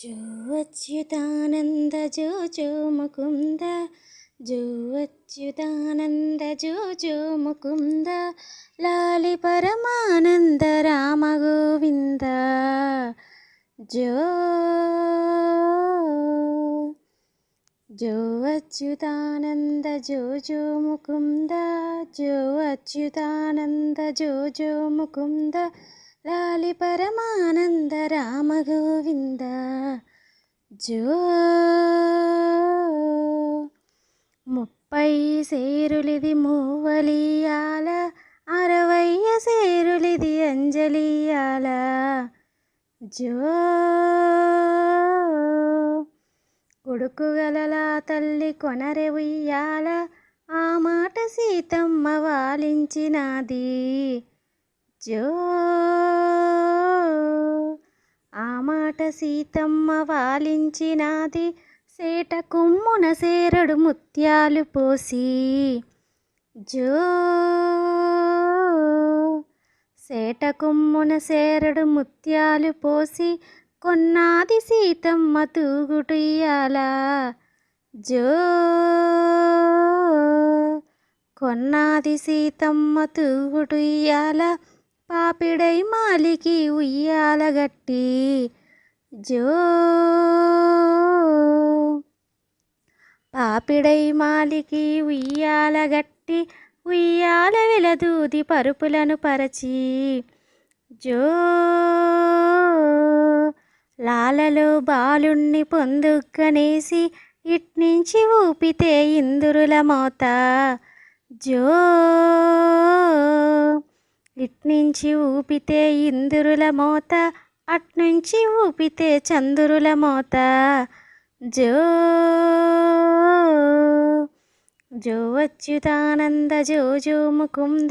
జో అచ్యుతానంద జో జో ముకుంద జో అచ్యుతానంద జో జో ముకుంద లాలి పరమానంద రామ గోవింద జో జో అచ్యుతానంద జో జో ముకుంద జో అచ్యుతానంద జో జో ముకుంద లాలి జో ముప్పై సేరులిది మూవలియాల అరవయ్య సేరులిది అంజలియాల. జో కొడుకు గలలా తల్లి కొనరె ఉయ్యాల ఆ మాట సీతమ్మ వాలించినాది. జో ఆ మాట సీతమ్మ వాలించినాది. సేట కొమ్మున సేరడు ముత్యాలు పోసి. జో సేట కొమ్మున సేరడు ముత్యాలు పోసి కొన్నాది సీతమ్మ తూగుటుయ్యాల జో కొన్నాది సీతమ్మ తూగుటుయ్యాల పాపిడై మాలికి ఉయ్యాల గట్టి. జో పాపిడై మాలికి ఉయ్యాల గట్టి ఉయ్యాల వెలదూది పరుపులను పరచి జో లాలలో బాలుణ్ణి పొందుగ్గనేసి ఇట్నుంచి ఊపితే ఇందురుల మోత జో ఇట్నుంచి ఊపితే ఇందురుల మోత అట్నుంచి ఊపితే చందురుల మోత. జో జో అచ్యుతానంద జో జో ముకుంద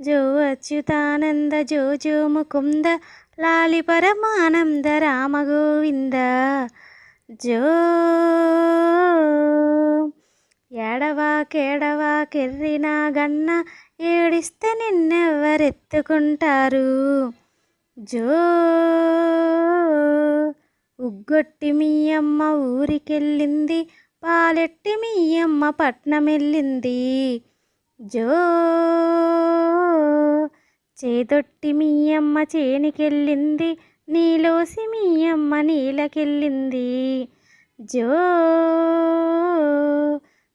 జో అచ్యుతానంద జో జో ముకుంద లాలి పరమానంద రామ గోవింద. జో ఏడవా కేడవా కెర్రినా గన్న ఏడిస్తే నిన్నెవ్వరెత్తుకుంటారు. జో ఉగ్గొట్టి మీ అమ్మ ఊరికెళ్ళింది పాలెట్టి మీ అమ్మ పట్నమెళ్ళింది. జో చేదొట్టి మీ అమ్మ చేనికెళ్ళింది నీలోసి మీ అమ్మ నీలకెళ్ళింది. జో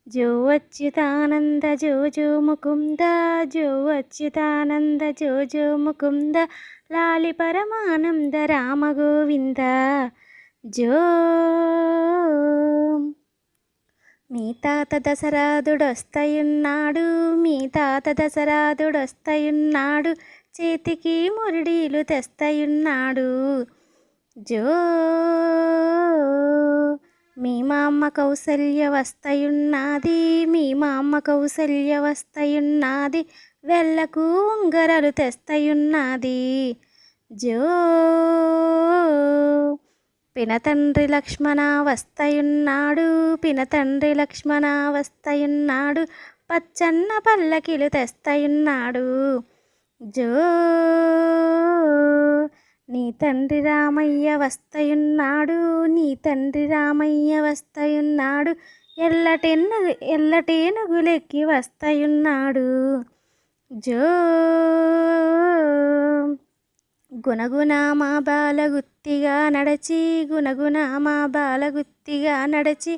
జో అచ్యుతానంద జో జో ముకుంద జో అచ్యుతానంద జో జో ముకుంద లాలి పరమానంద రామ గోవింద జో. మీ తాత దశరాధుడొస్తయున్నాడు మీ తాత దశరాధుడొస్తయున్నాడు చేతికి మురడీలు తెస్తయున్నాడు. జో. మీ మా అమ్మ కౌసల్య వస్తయున్నది మీ మా అమ్మ కౌసల్య వస్తయున్నది వెళ్ళకు ఉంగరాలు తెస్తయున్నది. జో పినతండ్రి లక్ష్మణ వస్తయున్నాడు పినతండ్రి లక్ష్మణ వస్తయున్నాడు పచ్చన్న పల్లకిలు తెస్తయున్నాడు. జో నీ తండ్రి రామయ్య వస్తయున్నాడు నీ తండ్రి రామయ్య వస్తయున్నాడు ఎల్లటెన్ను ఎల్లటేనుగులెక్కి వస్తయున్నాడు. జో. గుణగుణ మా బాలగుత్తిగా నడచి గుణగుణ మా బాలగుత్తిగా నడచి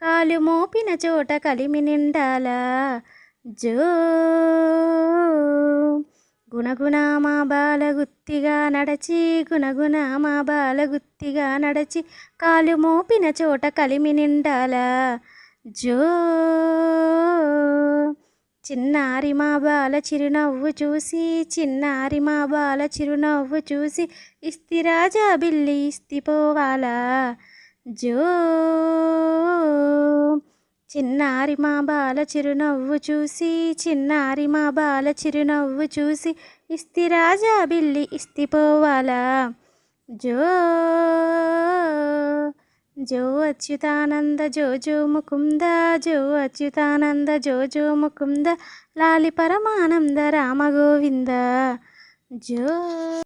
కాలు మోపిన చోట కలిమి నిండాల? జో. గుణగుణ మా బాలగుత్తిగా నడచి గుణగుణ మా బాలగుత్తిగా నడచి కాలు మోపిన చోట కలిమి నిండాల? జో. చిన్నారి మా బాల చిరునవ్వు చూసి చిన్నారి మా బాల చిరునవ్వు చూసి ఇస్తి రాజా బిల్లి ఇస్తి పోవాలా? జో. చిన్నారి మా బాల చిరునవ్వు చూసి చిన్నారి మా బాల చిరునవ్వు చూసి ఇస్తి రాజా బిల్లి ఇస్తి పోవాలా? జో. జో అచ్యుతానంద జో జో ముకుంద జో అచ్యుతానంద జో జో ముకుంద లాలి పరమానంద రామ గోవింద. జో